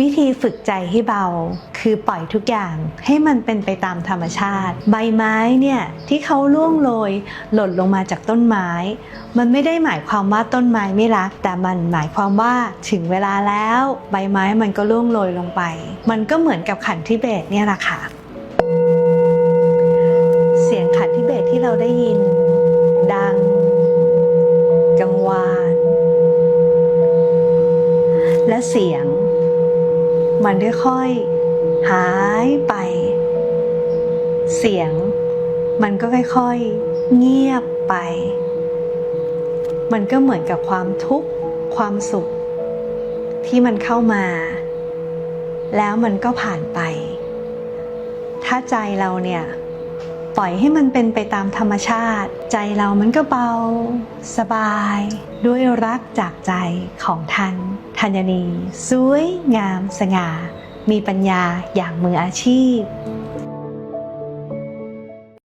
วิธีฝึกใจให้เบา คือปล่อยทุกอย่างให้มันเป็นไปตามธรรมชาติ ใบไม้เนี่ยที่เขาล่วงโรยหล่นลงมาจากต้นไม้ มันไม่ได้หมายความว่าต้นไม้ไม่รัก แต่มันหมายความว่าถึงเวลาแล้ว ใบไม้มันก็ล่วงโรยลงไป มันก็เหมือนกับขันทิเบตเนี่ยแหละค่ะ เสียงขันทิเบตที่เราได้ยิน ดัง กังวาน และเสียง มันค่อยๆหายไป เสียง มันก็ค่อยๆเงียบไป มันก็เหมือนกับความทุกข์ความสุข ที่มันเข้ามา แล้วมันก็ผ่านไป ถ้าใจเราเนี่ย ปล่อยให้มันเป็นไปตามธรรมชาติ ใจเรามันก็เบา สบาย ด้วยรักจากใจของท่านธัญนีสวย งาม สง่า มีปัญญาอย่างมืออาชีพ